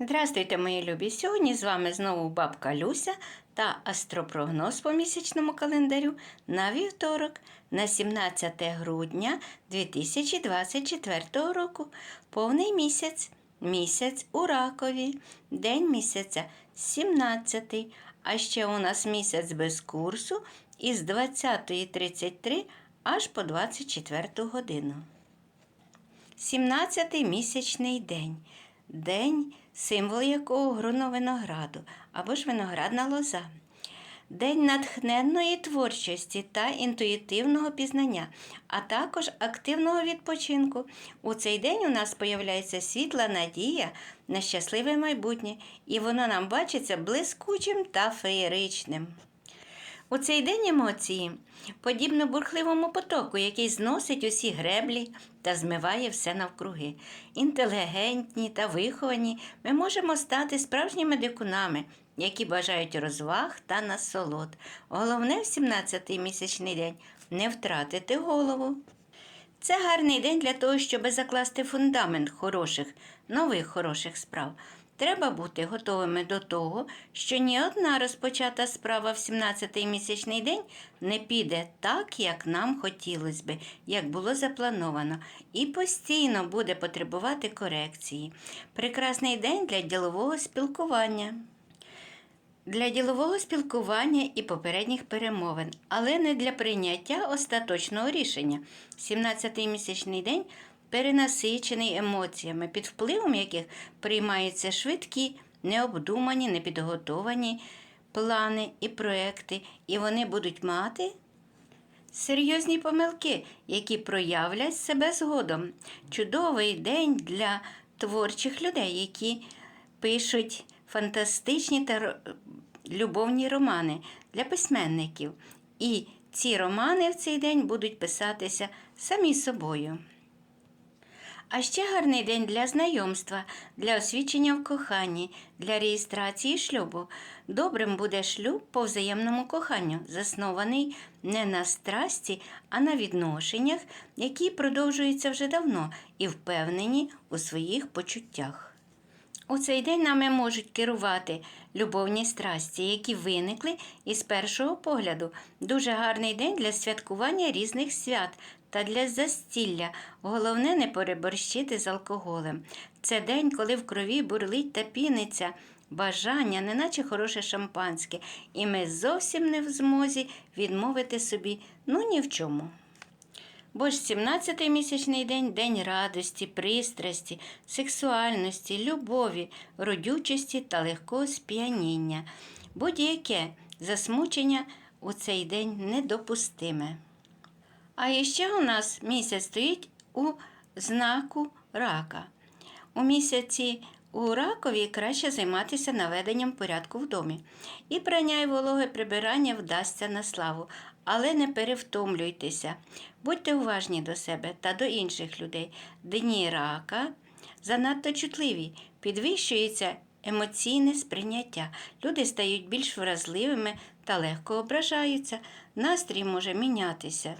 Здравствуйте, мої любі! Сьогодні з вами знову бабка Люся та астропрогноз по місячному календарю на вівторок, на 17 грудня 2024 року. Повний місяць. Місяць у ракові, день місяця 17. А ще у нас місяць без курсу із 20.33 аж по 24 годину. 17-й місячний день. День, символ якого груно винограду або ж виноградна лоза. День натхненної творчості та інтуїтивного пізнання, а також активного відпочинку. У цей день у нас появляється світла надія на щасливе майбутнє, і воно нам бачиться блискучим та феєричним. У цей день емоції подібно бурхливому потоку, який зносить усі греблі та змиває все навкруги. Інтелігентні та виховані ми можемо стати справжніми дикунами, які бажають розваг та насолод. Головне в 17-й місячний день не втратити голову. Це гарний день для того, щоб закласти фундамент хороших, нових хороших справ. Треба бути готовими до того, що ні одна розпочата справа в 17-й місячний день не піде так, як нам хотілося би, як було заплановано, і постійно буде потребувати корекції. Прекрасний день для ділового спілкування. Для ділового спілкування і попередніх перемовин, але не для прийняття остаточного рішення. 17-й місячний день перенасичений емоціями, під впливом яких приймаються швидкі, необдумані, непідготовані плани і проекти, і вони будуть мати серйозні помилки, які проявлять себе згодом. Чудовий день для творчих людей, які пишуть фантастичні та любовні романи для письменників. І ці романи в цей день будуть писатися самі собою. А ще гарний день для знайомства, для освідчення в коханні, для реєстрації шлюбу. Добрим буде шлюб по взаємному коханню, заснований не на страсті, а на відношеннях, які продовжуються вже давно і впевнені у своїх почуттях. У цей день нами можуть керувати любовні страсті, які виникли із першого погляду. Дуже гарний день для святкування різних свят та для застілля. Головне не переборщити з алкоголем. Це день, коли в крові бурлить та піниться бажання, неначе хороше шампанське, і ми зовсім не в змозі відмовити собі ну ні в чому. Бо ж 17-й місячний день день радості, пристрасті, сексуальності, любові, родючості та легкого сп'яніння. Будь-яке засмучення у цей день недопустиме. А іще у нас місяць стоїть у знаку рака. У місяці у ракові краще займатися наведенням порядку в домі. І прання й вологе прибирання вдасться на славу, але не перевтомлюйтеся. Будьте уважні до себе та до інших людей. Дні рака занадто чутливі, підвищується емоційне сприйняття. Люди стають більш вразливими та легко ображаються. Настрій може мінятися.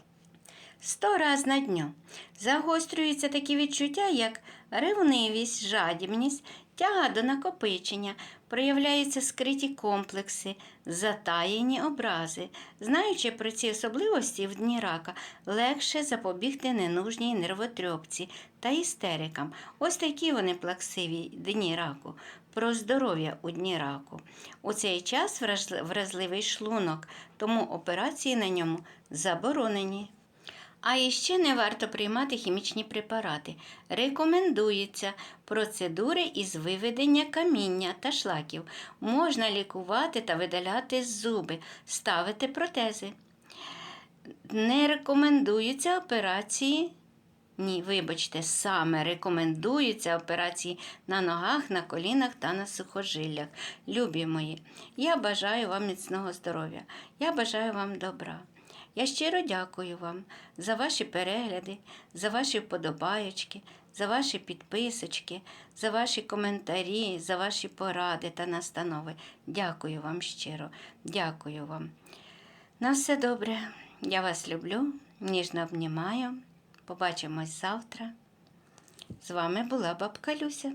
Сто раз на дню загострюються такі відчуття, як ревнивість, жадібність, тяга до накопичення, проявляються скриті комплекси, затаєні образи. Знаючи про ці особливості в дні рака, легше запобігти ненужній нервотрьопці та істерикам. Ось такі вони плаксиві дні раку. Про здоров'я у дні раку. У цей час вразливий шлунок, тому операції на ньому заборонені. А іще не варто приймати хімічні препарати. Рекомендується процедури із виведення каміння та шлаків. Можна лікувати та видаляти зуби, ставити протези. Не рекомендуються операції. Ні, вибачте, саме рекомендуються операції на ногах, на колінах та на сухожиллях. Любі мої, я бажаю вам міцного здоров'я, я бажаю вам добра. Я щиро дякую вам за ваші перегляди, за ваші вподобаєчки, за ваші підписочки, за ваші коментарі, за ваші поради та настанови. Дякую вам щиро, дякую вам. На все добре. Я вас люблю, ніжно обнімаю. Побачимось завтра. З вами була бабка Люся.